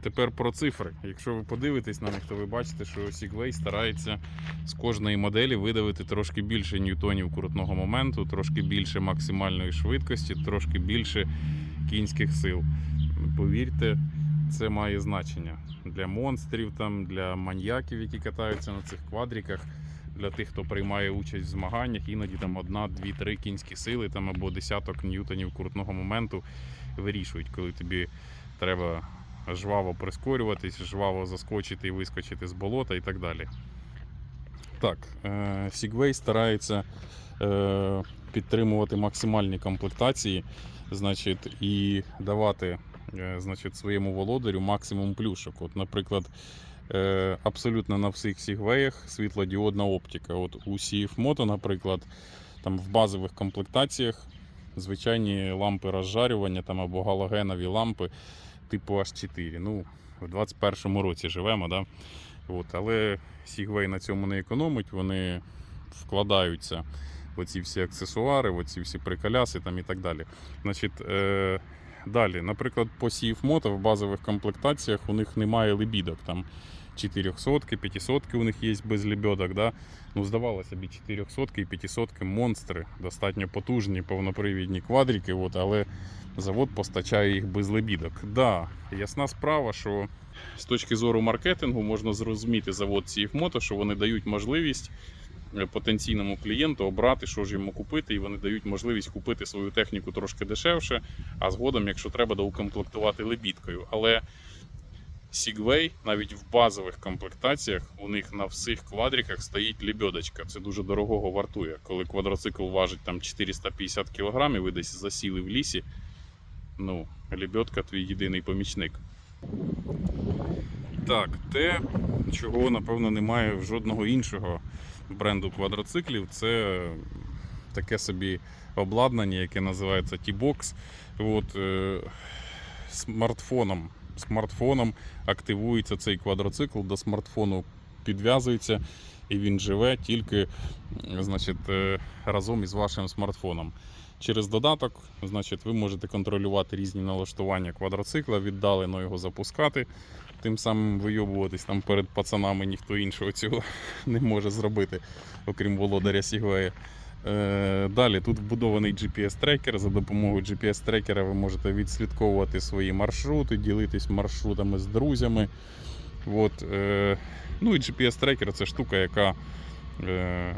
тепер про цифри. Якщо ви подивитесь на них, то ви бачите, що Segway старається з кожної моделі видавити трошки більше ньютонів крутного моменту, трошки більше максимальної швидкості, трошки більше кінських сил. Повірте, це має значення для монстрів, там, для маньяків, які катаються на цих квадриках, для тих, хто приймає участь в змаганнях, іноді там одна, дві, три кінські сили там, або десяток ньютонів крутного моменту вирішують, коли тобі треба жваво прискорюватись, жваво заскочити і вискочити з болота і так далі. Так, е, Segway старається е, підтримувати максимальні комплектації, значить, і давати е, значить, своєму володарю максимум плюшок. От, наприклад, абсолютно на всіх Segway світлодіодна оптика. От у CF Moto, наприклад, там в базових комплектаціях звичайні лампи розжарювання там, або галогенові лампи типу H4. Ну, в 21-му році живемо, да? От, але Segway на цьому не економить, вони вкладаються в оці всі аксесуари, в оці всі приколяси там і так далі. Значить, е, далі, наприклад, по Moto в базових комплектаціях у них немає лебідок. Там 400 500 у них є без лебедок. Да? Ну, здавалося б, 400 і 500 монстри, достатньо потужні, повнопривідні квадрики, от, але завод постачає їх без лебідок. Да, ясна справа, що з точки зору маркетингу можна зрозуміти завод CF Moto, що вони дають можливість е, потенційному клієнту обрати, що ж йому купити, і вони дають можливість купити свою техніку трошки дешевше, а згодом, якщо треба, доукомплектувати лебідкою. Але Segway навіть в базових комплектаціях у них на всіх квадриках стоїть лебедочка. Це дуже дорогого вартує. Коли квадроцикл важить там 450 кг, ви десь засіли в лісі. Ну, лебедка твій єдиний помічник. Так, те, чого напевно немає в жодного іншого бренду квадроциклів, це таке собі обладнання, яке називається T-Box. От, е, смартфоном. Смартфоном активується цей квадроцикл, до смартфону підв'язується і він живе тільки значить, е, разом із вашим смартфоном. Через додаток, значить, ви можете контролювати різні налаштування квадроцикла, віддалено його запускати, тим самим вийобуватись там перед пацанами ніхто іншого цього не може зробити, окрім володаря Segway. Е, Далі тут вбудований GPS-трекер. За допомогою GPS-трекера ви можете відслідковувати свої маршрути, ділитись маршрутами з друзями. От, е, ну і GPS-трекер це штука, яка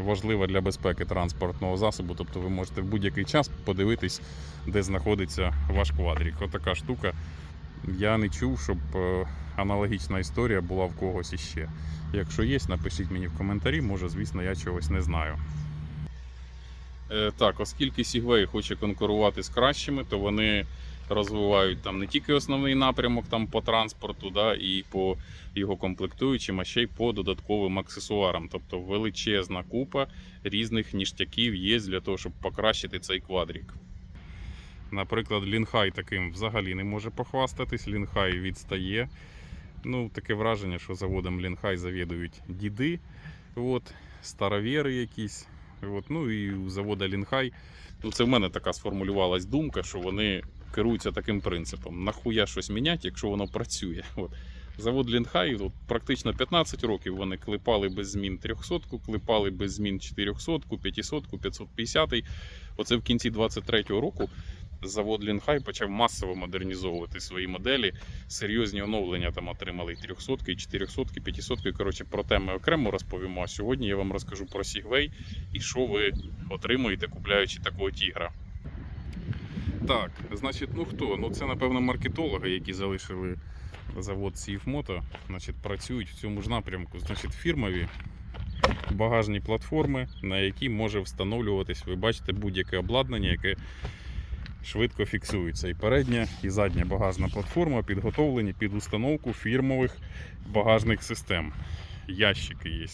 важлива для безпеки транспортного засобу. Тобто ви можете в будь-який час подивитись, де знаходиться ваш квадрик. Отака штука. Я не чув, щоб е, аналогічна історія була в когось іще. Якщо є, напишіть мені в коментарі, може, звісно, я чогось не знаю. Е, Так, оскільки Segway хоче конкурувати з кращими, то вони розвивають там не тільки основний напрямок там по транспорту, да, і по його комплектуючим, а ще й по додатковим аксесуарам. Тобто величезна купа різних ніштяків є для того, щоб покращити цей квадрик. Наприклад, Лінхай таким взагалі не може похвастатись. Лінхай відстає. Ну, таке враження, що заводом Лінхай завідують діди, от, старовіри якісь. От, ну і у завода Лінхай. Ну, це в мене така сформулювалась думка, що вони керуються таким принципом: нахуя щось міняти, якщо воно працює. От. Завод Лінхай от, практично 15 років вони клепали без змін 300, клепали без змін 400, 500, 550. Оце в кінці 23-го року завод Лінхай почав масово модернізовувати свої моделі. Серйозні оновлення там отримали і 300, і 400, і 500. Коротше, про теми окремо розповімо. А сьогодні я вам розкажу про Segway і що ви отримуєте, купляючи такого тігра. Так, значить, ну хто? Ну це, напевно, маркетологи, які залишили завод CF значить, працюють в цьому ж напрямку. Значить, фірмові багажні платформи, на які може встановлюватись, ви бачите, будь-яке обладнання, яке швидко фіксується. І передня, і задня багажна платформа підготовлені під установку фірмових багажних систем. Ящики є.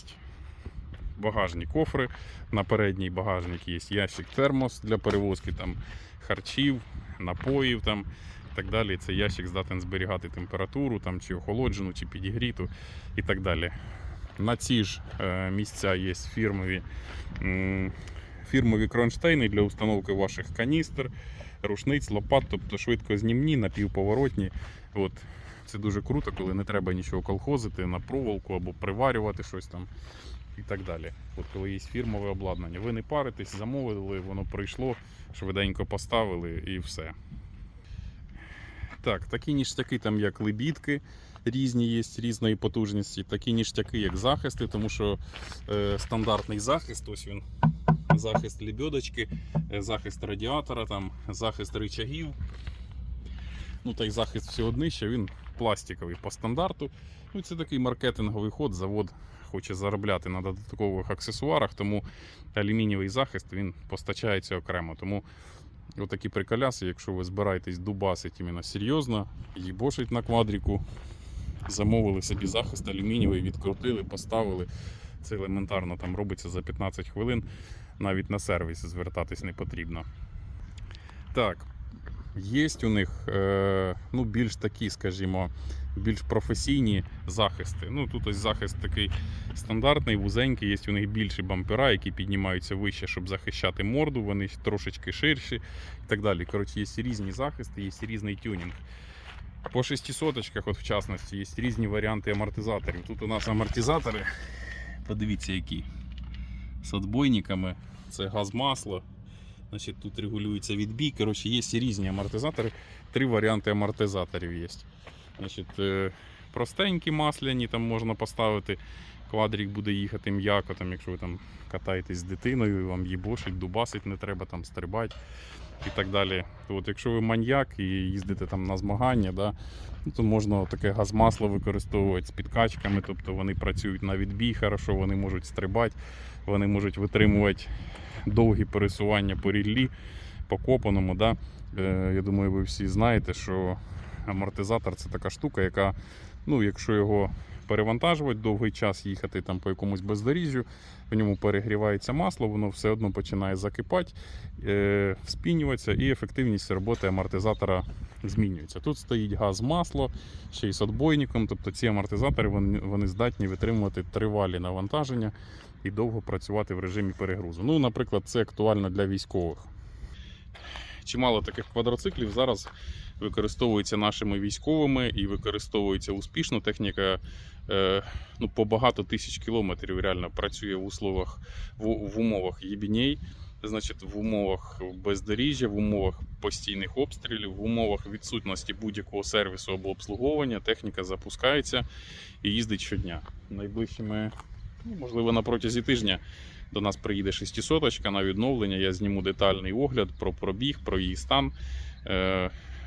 Багажні кофри. На передній багажник є ящик термос для перевозки там, харчів, напоїв там, і так далі. Цей ящик здатен зберігати температуру, там, чи охолоджену, чи підігріту і так далі. На ці ж е, місця є фірмові, фірмові кронштейни для установки ваших каністр, рушниць, лопат, тобто швидкознімні, напівповоротні. От. Це дуже круто, коли не треба нічого колхозити на проволоку або приварювати щось там і так далі. От коли є фірмове обладнання, ви не паритесь, замовили, воно прийшло, швиденько поставили і все. Так, такі ніштяки, там як лебідки різні є, різної потужності, такі ніштяки, як захисти, тому що е, стандартний захист, ось він, захист лебедочки, е, захист радіатора, там, захист рычагів. Ну та й захист всього днища, він пластиковий по стандарту. Ну, це такий маркетинговий ход. Завод хоче заробляти на додаткових аксесуарах, тому алюмінієвий захист він постачається окремо. Тому отакі приколяси, якщо ви збираєтесь дубасить іменно серйозно, їбошить на квадріку, замовили собі захист алюмінієвий, відкрутили, поставили. Це елементарно там робиться за 15 хвилин. Навіть на сервіс звертатись не потрібно. Так, є у них е, ну, більш такі, скажімо, більш професійні захисти. Ну, тут ось захист такий стандартний, вузенький, є у них більші бампера, які піднімаються вище, щоб захищати морду, вони трошечки ширші і так далі. Коротше, є різні захисти, є різний тюнінг. По шестисоточках, от в частності, є різні варіанти амортизаторів. Тут у нас амортизатори, подивіться, які з отбойниками, це газ масло. Значить, тут регулюється відбій. Коротше, є різні амортизатори. Три варіанти амортизаторів є. Значить, е, простенькі масляні там можна поставити. Квадрік буде їхати м'яко, там, якщо ви там катаєтесь з дитиною, вам їбошить, дубасить не треба, там стрибати і так далі. От, якщо ви маньяк і їздите там на змагання, да, ну, то можна таке газмасло використовувати з підкачками, тобто вони працюють на відбій, хорошо, вони можуть стрибати, вони можуть витримувати довгі пересування по ріллі, по копаному. Да. Е, я думаю, ви всі знаєте, що амортизатор це така штука, яка, ну, якщо його перевантажувати, довгий час їхати там по якомусь бездоріжжю, в ньому перегрівається масло, воно все одно починає закипати, е, вспінюватися, і ефективність роботи амортизатора змінюється. Тут стоїть газ масло, ще й з отбойником, тобто ці амортизатори вони, вони здатні витримувати тривалі навантаження і довго працювати в режимі перегрузу. Ну, наприклад, це актуально для військових. Чимало таких квадроциклів зараз використовується нашими військовими і використовується успішно. Техніка е, ну, по багато тисяч кілометрів реально працює в условах в, в умовах єбіней, значить, в умовах бездоріжжя, в умовах постійних обстрілів, в умовах відсутності будь-якого сервісу або обслуговування. Техніка запускається і їздить щодня. Найближчими, ну, можливо, на протязі тижня. До нас приїде 600 на відновлення. Я зніму детальний огляд про пробіг, про її стан.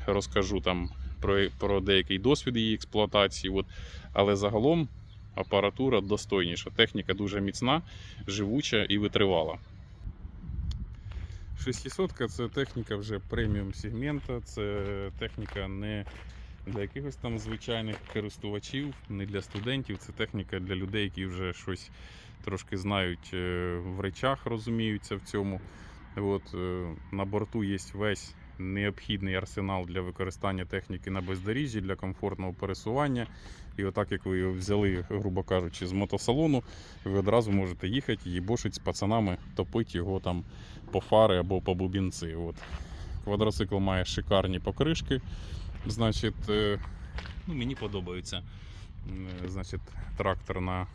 Розкажу там про, про деякий досвід її експлуатації. От. Але загалом апаратура достойніша. Техніка дуже міцна, живуча і витривала. 600 це техніка вже преміум сегмента, це техніка не для якихось там звичайних користувачів, не для студентів. Це техніка для людей, які вже щось трошки знають е, в речах, розуміються в цьому. От, е, на борту є весь необхідний арсенал для використання техніки на бездоріжжі для комфортного пересування. І отак, як ви його взяли, грубо кажучи, з мотосалону, ви одразу можете їхати і бошить з пацанами, топити його там по фари або по бубінці. От. Квадроцикл має шикарні покришки. Значить, е, ну, мені подобається. Е, Значить, тракторна,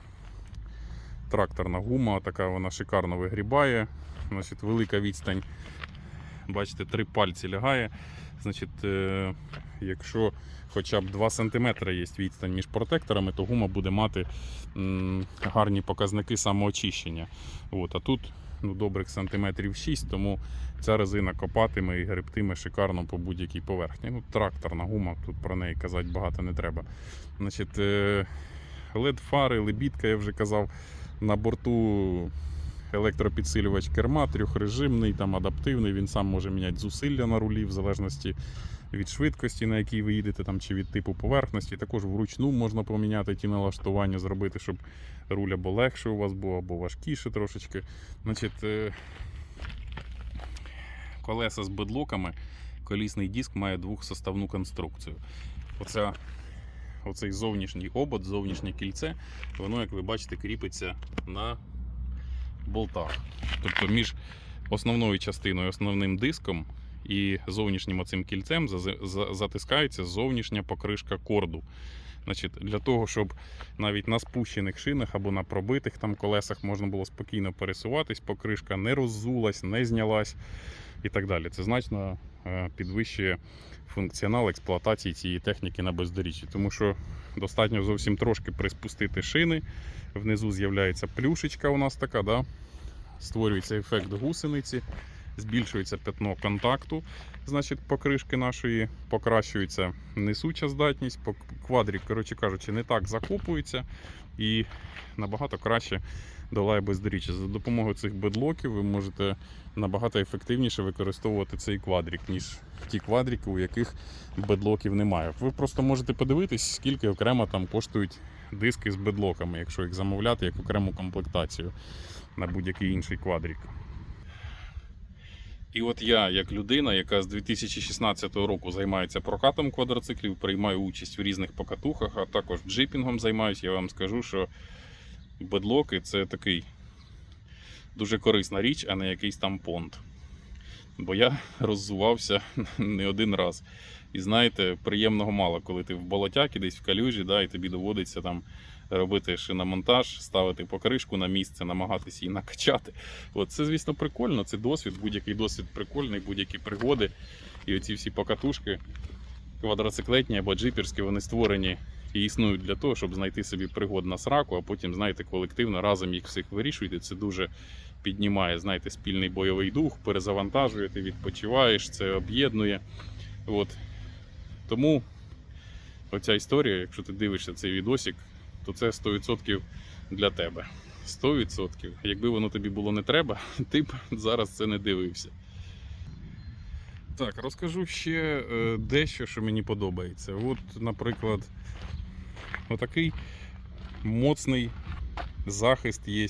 тракторна гума, така вона шикарно вигрібає. Значить, велика відстань. Бачите, три пальці лягає. Значить, е, якщо хоча б 2 см є відстань між протекторами, то гума буде мати гарні показники самоочищення. От, а тут ну, добрих сантиметрів 6, тому ця резина копатиме і гребтиме шикарно по будь-якій поверхні. Ну, тракторна гума, тут про неї казати багато не треба. Значить, е, LED-фари, лебідка, я вже казав, на борту електропідсилювач керма, трьохрежимний, там адаптивний, він сам може міняти зусилля на рулі в залежності від швидкості, на якій ви їдете, там, чи від типу поверхності. Також вручну можна поміняти ті налаштування, зробити, щоб руль або легше у вас був, або важкіше трошечки. Значить, е, колеса з бедлоками, колісний диск має двохсоставну конструкцію. Оця, оцей зовнішній обод, зовнішнє кільце, воно, як ви бачите, кріпиться на болтах. Тобто між основною частиною, основним диском і зовнішнім оцим кільцем затискається зовнішня покришка корду. Значить, для того, щоб навіть на спущених шинах або на пробитих там колесах можна було спокійно пересуватись, покришка не роззулась, не знялась і так далі. Це значно е, підвищує функціонал експлуатації цієї техніки на бездоріжжі, тому що достатньо зовсім трошки приспустити шини. Внизу з'являється плюшечка у нас така, да? створюється ефект гусениці, збільшується пятно контакту, значить, покришки нашої, покращується несуча здатність, квадрік, коротше кажучи, не так закопується і набагато краще долає бездоріжжя. За допомогою цих бедлоків ви можете набагато ефективніше використовувати цей квадрік, ніж ті квадрики, у яких бедлоків немає. Ви просто можете подивитись, скільки окремо там коштують диски з бедлоками, якщо їх замовляти як окрему комплектацію на будь-який інший квадрік. І от я, як людина, яка з 2016 року займається прокатом квадроциклів, приймаю участь в різних покатухах, а також джипінгом займаюся, я вам скажу, що бедлоки це такий дуже корисна річ, а не якийсь там понт. Бо я роззувався не один раз. І знаєте, приємного мало, коли ти в болотякі, десь в калюжі, да, і тобі доводиться там робити шиномонтаж, ставити покришку на місце, намагатися її накачати. От це, звісно, прикольно. Це досвід, будь-який досвід прикольний, будь-які пригоди. І оці всі покатушки квадроциклетні або джиперські, вони створені і існують для того, щоб знайти собі пригод на сраку, а потім, знаєте, колективно разом їх всіх вирішуєте. Це дуже піднімає, знаєте, спільний бойовий дух, перезавантажує, ти відпочиваєш, це об'єднує. От. Тому оця історія, якщо ти дивишся цей відосик, то це 100% для тебе. 100%. Якби воно тобі було не треба, ти б зараз це не дивився. Так, розкажу ще е, дещо, що мені подобається. От, наприклад, отакий моцний захист є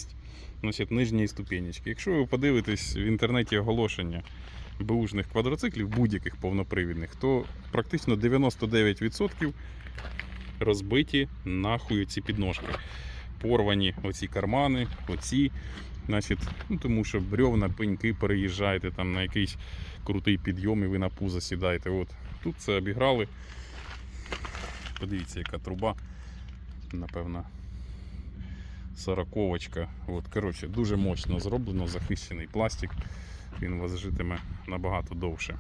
значить, нижньої ступенечки. Якщо ви подивитесь в інтернеті оголошення беушних квадроциклів, будь-яких повнопривідних, то практично 99% розбиті нахуй ці підножки. Порвані оці кармани, оці. Значить, ну, тому що брьовна, пеньки переїжджаєте там на якийсь крутий підйом і ви на пузо сідаєте. От. Тут це обіграли. Подивіться, яка труба. Напевно, сороковочка. От, коротше, дуже мощно зроблено, захищений пластик. Він вас житиме набагато довше.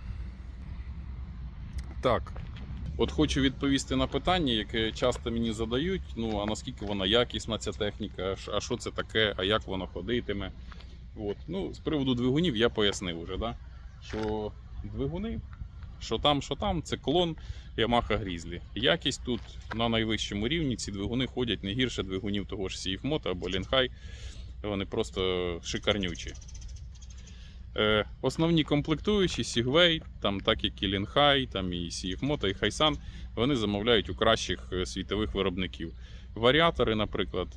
Так. От хочу відповісти на питання, яке часто мені задають. Ну, а наскільки вона якісна, ця техніка, а що це таке, а як воно ходитиме. От. Ну, з приводу двигунів я пояснив уже, да? що двигуни, що там, що там, це клон Yamaha Grizzly. Якість тут на найвищому рівні. Ці двигуни ходять не гірше двигунів того ж Moto або Linhai. Вони просто шикарнючі. Е, основні комплектуючі Segway, там, так як і Linhai, там і Moto, і Хайсан, вони замовляють у кращих е, світових виробників. Варіатори, наприклад,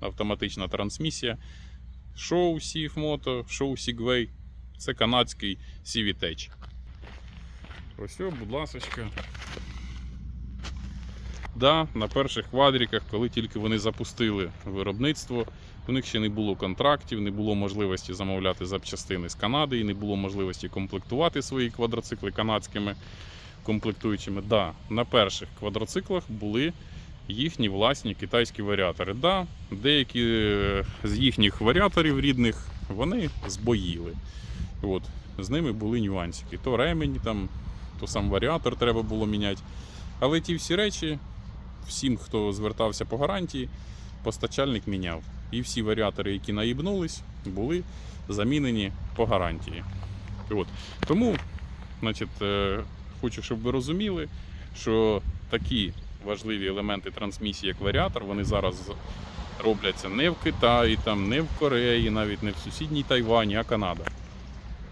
автоматична трансмісія, Show Moto, Show Segway, це канадський CVTech. Ось, о, будь ласочка. Да, на перших квадриках, коли тільки вони запустили виробництво, у них ще не було контрактів, не було можливості замовляти запчастини з Канади і не було можливості комплектувати свої квадроцикли канадськими комплектуючими. Да, на перших квадроциклах були їхні власні китайські варіатори. Да, деякі е, з їхніх варіаторів рідних вони збоїли. От, з ними були нюансики. То ремені, там, то сам варіатор треба було міняти. Але ті всі речі, всім, хто звертався по гарантії, постачальник міняв. І всі варіатори, які наїбнулись, були замінені по гарантії. От. Тому, значить, е, хочу, щоб ви розуміли, що такі важливі елементи трансмісії, як варіатор, вони зараз робляться не в Китаї, там, не в Кореї, навіть не в сусідній Тайвані, а Канада.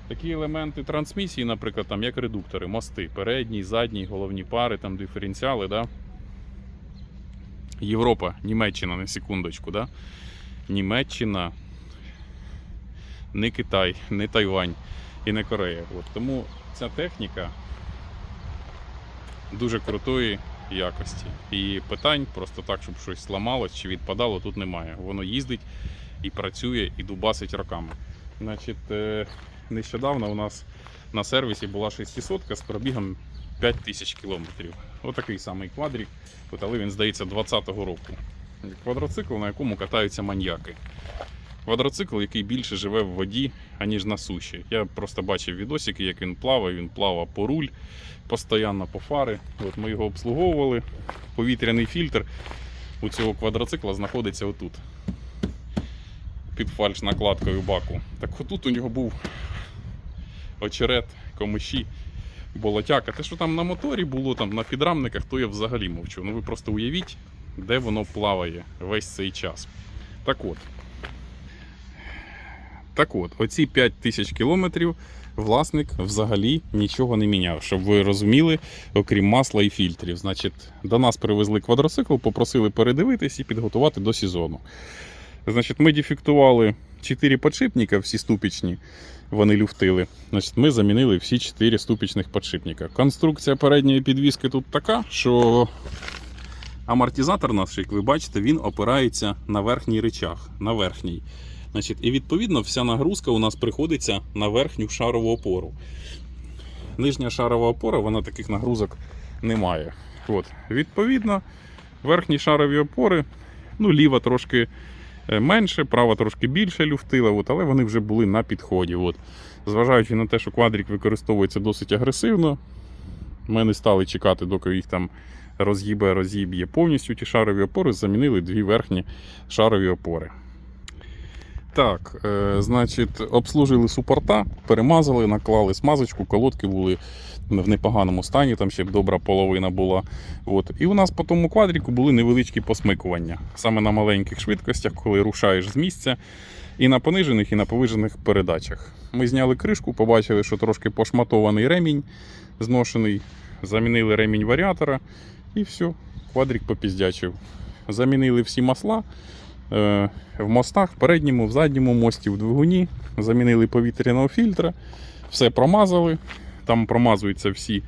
Такі елементи трансмісії, наприклад, там, як редуктори, мости, передній, задній, головні пари, там диференціали, да? Європа, Німеччина, на секундочку, да? Німеччина, не Китай, не Тайвань і не Корея. От. Тому ця техніка дуже крутої якості. І питань просто так, щоб щось зламалось чи відпадало, тут немає. Воно їздить і працює, і дубасить роками. Значить, е, нещодавно у нас на сервісі була 600 з пробігом 5000 кілометрів. Отакий самий квадрик, але він здається 20-го року. Квадроцикл, на якому катаються маньяки. Квадроцикл, який більше живе в воді, аніж на суші. Я просто бачив відосики, як він плаває. Він плавав по руль, постійно по фари. От ми його обслуговували. Повітряний фільтр у цього квадроцикла знаходиться отут. Під фальш накладкою баку. Так отут у нього був очерет, комиші, болотяка. Те, що там на моторі було, там на підрамниках, то я взагалі мовчу. Ну ви просто уявіть, де воно плаває весь цей час. Так от. Так от, оці 5 тисяч кілометрів власник взагалі нічого не міняв, щоб ви розуміли, окрім масла і фільтрів. Значить, до нас привезли квадроцикл, попросили передивитись і підготувати до сезону. Значить, ми дефектували 4 подшипника, всі ступічні, вони люфтили. Значить, ми замінили всі 4 ступічних подшипника. Конструкція передньої підвіски тут така, що амортизатор наш, як ви бачите, він опирається на верхній речах, на верхній. Значить, і відповідно вся нагрузка у нас приходиться на верхню шарову опору. Нижня шарова опора, вона таких нагрузок не має. От. Відповідно, верхні шарові опори, ну, ліва трошки е, менше, права трошки більше люфтила, от, але вони вже були на підході. От. Зважаючи на те, що квадрик використовується досить агресивно, ми не стали чекати, доки їх там роз'їбе, роз'їб'є повністю ті шарові опори, замінили дві верхні шарові опори. Так, е, значить, обслужили супорта, перемазали, наклали смазочку, колодки були в непоганому стані, там ще добра половина була. От. І у нас по тому квадріку були невеличкі посмикування. Саме на маленьких швидкостях, коли рушаєш з місця, і на понижених, і на повижених передачах. Ми зняли кришку, побачили, що трошки пошматований ремінь зношений, замінили ремінь варіатора, і все, квадрік попіздячив. Замінили всі масла. Е, в мостах, в передньому, в задньому мості, в двигуні, замінили повітряного фільтра, все промазали. Там промазуються всі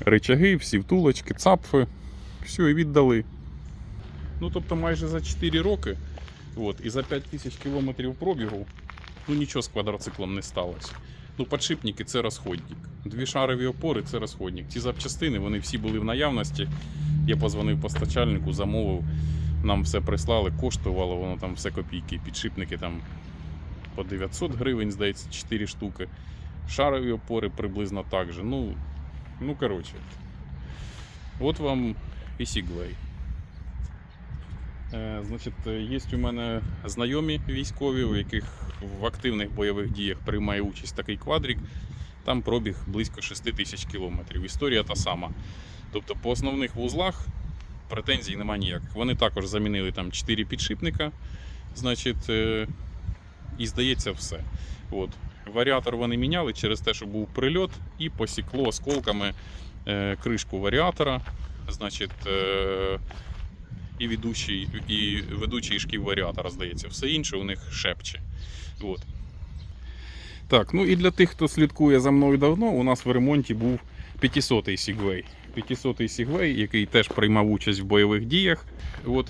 речаги, всі втулочки, цапфи. Все, і віддали. Ну, тобто майже за 4 роки от, і за 5 тисяч кілометрів пробігу ну, нічого з квадроциклом не сталося. Ну, подшипники це розходник. Дві шарові опори це розходник. Ці запчастини вони всі були в наявності. Я позвонив постачальнику, замовив. Нам все прислали, коштувало воно там все копійки. Підшипники там по 900 гривень, здається, 4 штуки. Шарові опори приблизно так же. Ну, ну коротше. От вам і Сіглей. Е, значить, є у мене знайомі військові, у яких в активних бойових діях приймає участь такий квадрик. Там пробіг близько 6 тисяч кілометрів. Історія та сама. Тобто по основних вузлах претензій немає ніяких. Вони також замінили там 4 підшипника, значить, е, і здається все. От. Варіатор вони міняли через те, що був прильот, і посікло осколками е, кришку варіатора. Значить, і ведучий, і ведучий шків варіатора, здається, все інше у них шепче. От. Так, ну і для тих, хто слідкує за мною давно, у нас в ремонті був 500-й Segway. 500-й Segway, який теж приймав участь в бойових діях. От,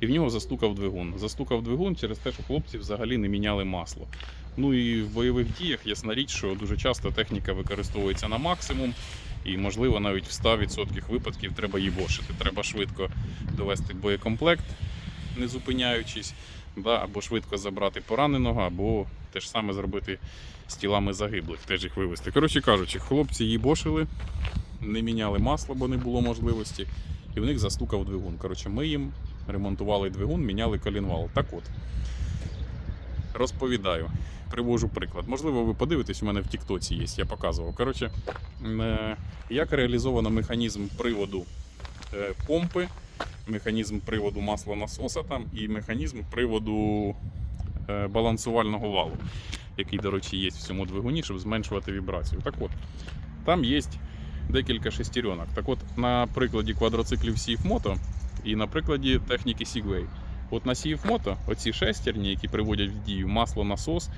і в нього застукав двигун. Застукав двигун через те, що хлопці взагалі не міняли масло. Ну і в бойових діях ясна річ, що дуже часто техніка використовується на максимум, і можливо навіть в 100% випадків треба їбошити. Треба швидко довести боєкомплект, не зупиняючись, да, або швидко забрати пораненого, або те ж саме зробити з тілами загиблих, теж їх вивезти. Коротше кажучи, хлопці їбошили, не міняли масло, бо не було можливості, і в них застукав двигун. Коротше, ми їм ремонтували двигун, міняли колінвал. Так от, розповідаю, привожу приклад. Можливо, ви подивитесь, у мене в Тіктоці є, я показував. Коротше, е, як реалізовано механізм приводу е, помпи, механізм приводу маслонасоса там і механізм приводу е, балансувального валу, який, до речі, є в цьому двигуні, щоб зменшувати вібрацію. Так от, там є декілька шестеренок. Так от, на прикладі квадроциклів Moto і на прикладі техніки Segway. От на Sif Moto оці шестерні, які приводять в дію масло, насос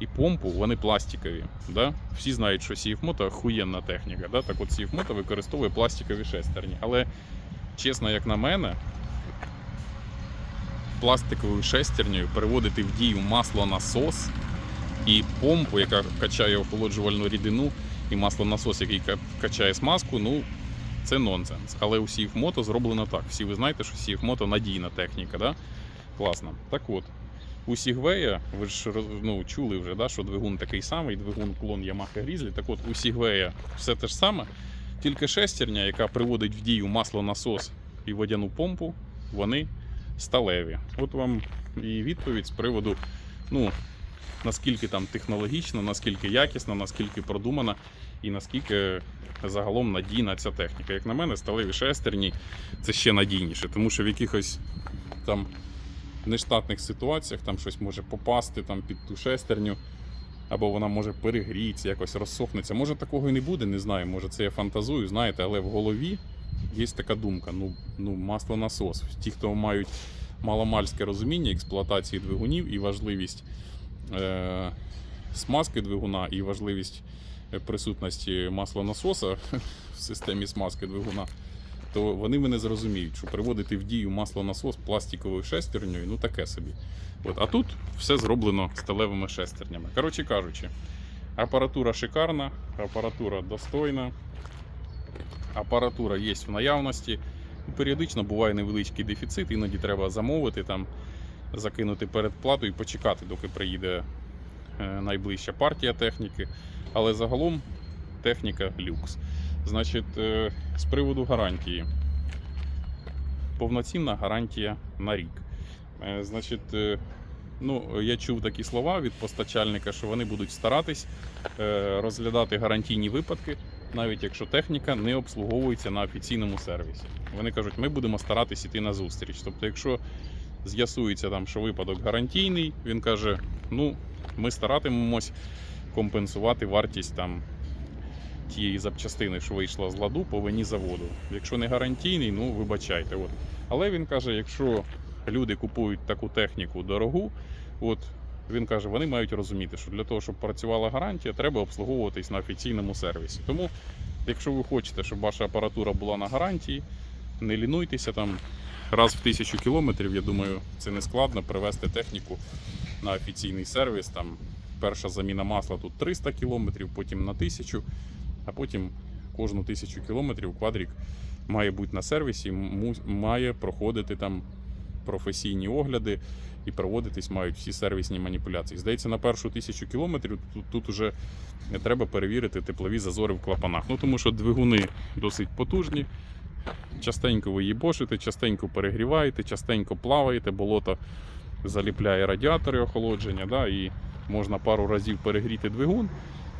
і помпу, вони пластикові. Да? Всі знають, що Sif Moto охуєнна техніка. Да? Так от Sif використовує пластикові шестерні. Але, чесно, як на мене, пластиковою шестернею переводити в дію масло насос і помпу, яка качає охолоджувальну рідину, і маслонасос, який качає смазку, ну це нонсенс. Але у Сіїв зроблено так. Всі ви знаєте, що Сіїв надійна техніка, да? Класно. Так от, у Сігвея, ви ж ну, чули вже, да, що двигун такий самий, двигун клон Yamaha Grizzly. Так от, у Сігвея все те ж саме, тільки шестерня, яка приводить в дію маслонасос і водяну помпу, вони сталеві. От вам і відповідь з приводу, ну, наскільки там технологічно, наскільки якісно, наскільки продумана і наскільки загалом надійна ця техніка. Як на мене, сталеві шестерні це ще надійніше, тому що в якихось там нештатних ситуаціях там щось може попасти там, під ту шестерню, або вона може перегрітися, якось розсохнеться. Може такого і не буде, не знаю. Може це я фантазую, знаєте, але в голові є така думка: ну, ну маслонасос. Ті, хто мають маломальське розуміння експлуатації двигунів і важливість е- смазки двигуна, і важливість е, присутності маслонасоса в системі смазки двигуна, то вони мене зрозуміють, що приводити в дію маслонасос пластиковою шестернею, ну таке собі. От, а тут все зроблено сталевими шестернями. Коротше кажучи, апаратура шикарна, апаратура достойна, апаратура є в наявності. Періодично буває невеличкий дефіцит, іноді треба замовити, там, закинути передплату і почекати, доки приїде е, найближча партія техніки. Але загалом техніка люкс. Значить, е, з приводу гарантії. Повноцінна гарантія на рік. Е, Значить, е, ну, я чув такі слова від постачальника, що вони будуть старатись розглядати гарантійні випадки, навіть якщо техніка не обслуговується на офіційному сервісі. Вони кажуть, ми будемо старатись іти на зустріч. Тобто, якщо з'ясується там, що випадок гарантійний, він каже: ну, ми старатимемось компенсувати вартість там тієї запчастини, що вийшла з ладу по вині заводу. Якщо не гарантійний, ну вибачайте. От. Але він каже, якщо люди купують таку техніку дорогу, от він каже, вони мають розуміти, що для того, щоб працювала гарантія, треба обслуговуватись на офіційному сервісі. Тому, якщо ви хочете, щоб ваша апаратура була на гарантії, не лінуйтеся там раз в тисячу кілометрів. Я думаю, це не складно привезти техніку на офіційний сервіс. Там перша заміна масла тут 300 кілометрів, потім на 1000, а потім кожну тисячу кілометрів квадрік має бути на сервісі, має проходити там професійні огляди і проводитись мають всі сервісні маніпуляції. Здається, на першу тисячу кілометрів тут, тут уже треба перевірити теплові зазори в клапанах. Ну тому що двигуни досить потужні. Частенько ви їбошите, частенько перегріваєте, частенько плаваєте, болото заліпляє радіатори охолодження, да, і можна пару разів перегріти двигун.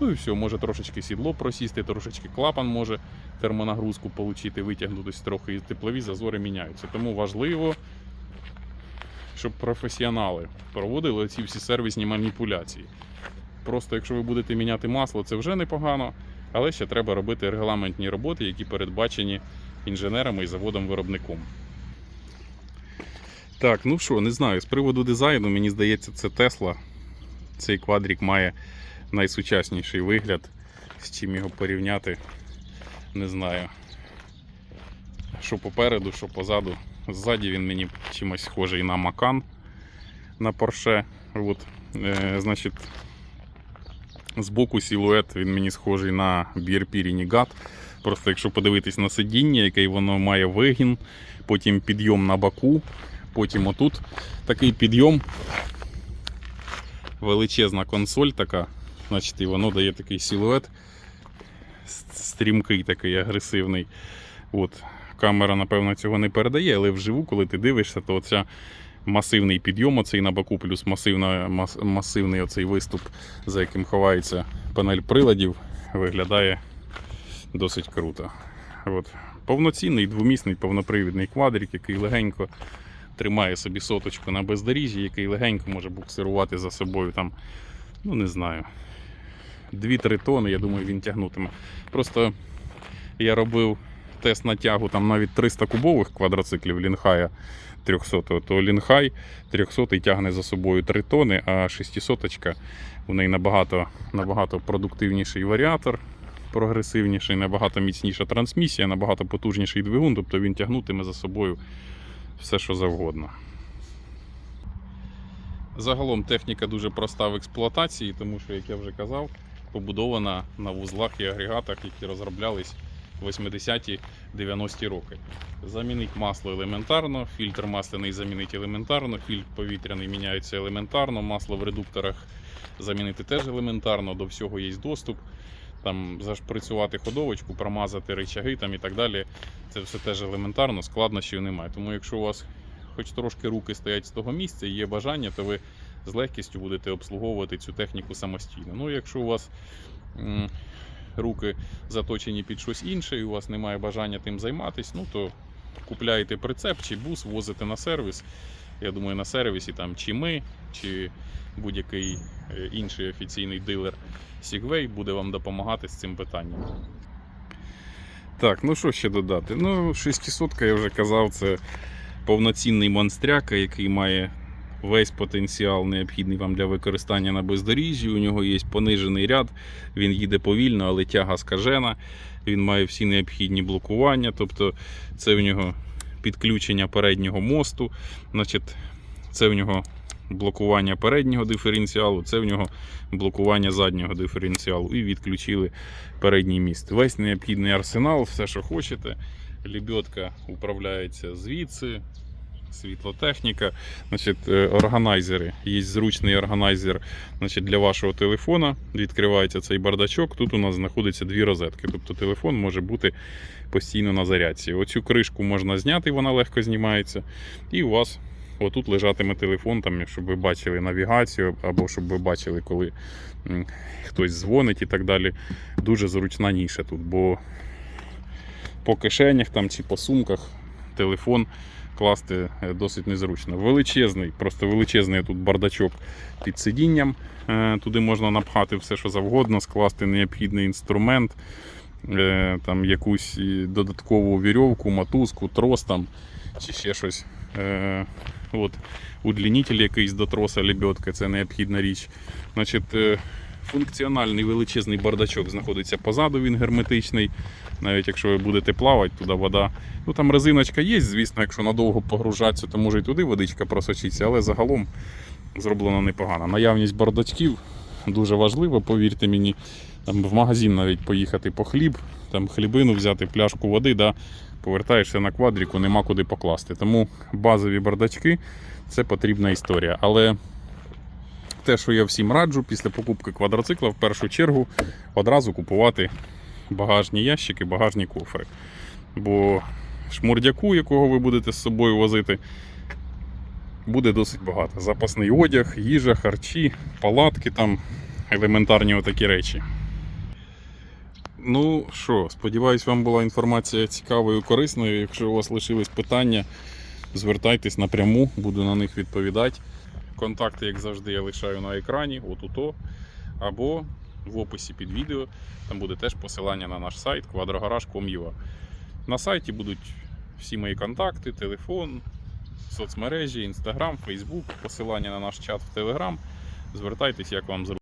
Ну і все, може трошечки сідло просісти, трошечки клапан може термонагрузку отримати, витягнутися трохи, і теплові зазори міняються. Тому важливо, щоб професіонали проводили ці всі сервісні маніпуляції. Просто якщо ви будете міняти масло, це вже непогано, але ще треба робити регламентні роботи, які передбачені інженерами і заводом-виробником. Так, ну що, не знаю. З приводу дизайну, мені здається, це Тесла. Цей квадрік має найсучасніший вигляд. З чим його порівняти, не знаю. Що попереду, що позаду. Ззаді він мені чимось схожий на Макан на Porsche. От, е, значить, збоку силует він мені схожий на BRP Renegade. Просто якщо подивитись на сидіння, який воно має вигін, потім підйом на боку, потім отут такий підйом, величезна консоль така, значить, і воно дає такий силует стрімкий, такий агресивний. От. Камера, напевно, цього не передає, але вживу, коли ти дивишся, то оця масивний підйом оцей на боку, плюс масивна, мас, масивний оцей виступ, за яким ховається панель приладів, виглядає досить круто. От. Повноцінний двомісний повнопривідний квадрик, який легенько тримає собі соточку на бездоріжжі, який легенько може буксирувати за собою там, ну не знаю, 2-3 тони, я думаю, він тягнутиме. Просто я робив тест на тягу там навіть 300 кубових квадроциклів Лінхая 300, то Лінхай 300 тягне за собою 3 тони, а 600 у неї набагато, набагато продуктивніший варіатор, прогресивніший, набагато міцніша трансмісія, набагато потужніший двигун, тобто він тягнутиме за собою все, що завгодно. Загалом техніка дуже проста в експлуатації, тому що, як я вже казав, побудована на вузлах і агрегатах, які розроблялись в 80-ті 90-ті роки. Замінить масло елементарно, фільтр масляний замінить елементарно, фільтр повітряний міняється елементарно, масло в редукторах замінити теж елементарно, до всього є доступ. Там зашприцювати ходовочку, промазати рычаги там і так далі. Це все теж елементарно, складнощів немає. Тому якщо у вас хоч трошки руки стоять з того місця і є бажання, то ви з легкістю будете обслуговувати цю техніку самостійно. Ну, якщо у вас руки заточені під щось інше, і у вас немає бажання тим займатися, ну то купляєте прицеп чи бус, возите на сервіс. Я думаю, на сервісі там чи ми, чи будь-який е, інший офіційний дилер Segway буде вам допомагати з цим питанням. Так, ну що ще додати? Ну, 600 я вже казав, це повноцінний монстряка, який має весь потенціал необхідний вам для використання на бездоріжжі. У нього є понижений ряд, він їде повільно, але тяга скажена. Він має всі необхідні блокування, тобто це в нього підключення переднього мосту. Значить, це в нього блокування переднього диференціалу, це в нього блокування заднього диференціалу. І відключили передній міст. Весь необхідний арсенал, все, що хочете. Лебедка управляється звідси, світлотехніка, значить, е, органайзери. Є зручний органайзер значить, для вашого телефона. Відкривається цей бардачок. Тут у нас знаходиться дві розетки. Тобто телефон може бути постійно на зарядці. Оцю кришку можна зняти, вона легко знімається. І у вас отут лежатиме телефон, там, щоб ви бачили навігацію, або щоб ви бачили, коли хтось дзвонить і так далі. Дуже зручна ніша тут, бо по кишенях там чи по сумках телефон класти е, досить незручно. Величезний, просто величезний тут бардачок під сидінням. Е, Туди можна напхати все, що завгодно, скласти необхідний інструмент, е, там якусь додаткову вірьовку, мотузку, трос там, чи ще щось. От, удлінитель якийсь до троса лебедка, це необхідна річ. Значить, функціональний величезний бардачок знаходиться позаду, він герметичний. Навіть якщо ви будете плавати, туди вода. Ну там резиночка є, звісно, якщо надовго погружатися, то може і туди водичка просочиться, але загалом зроблено непогано. Наявність бардачків дуже важлива, повірте мені. Там в магазин навіть поїхати по хліб, там хлібину взяти, пляшку води, да, повертаєшся на квадріку, нема куди покласти. Тому базові бардачки це потрібна історія. Але те, що я всім раджу, після покупки квадроцикла в першу чергу одразу купувати багажні ящики, багажні кофри. Бо шмурдяку, якого ви будете з собою возити, буде досить багато. Запасний одяг, їжа, харчі, палатки там, елементарні отакі речі. Ну що, сподіваюсь, вам була інформація цікавою і корисною. Якщо у вас лишились питання, звертайтесь напряму, буду на них відповідати. Контакти, як завжди, я лишаю на екрані, отуто, або в описі під відео. Там буде теж посилання на наш сайт quadrogarage.com.ua. На сайті будуть всі мої контакти, телефон, соцмережі, інстаграм, фейсбук, посилання на наш чат в Телеграм. Звертайтесь, як вам зручно.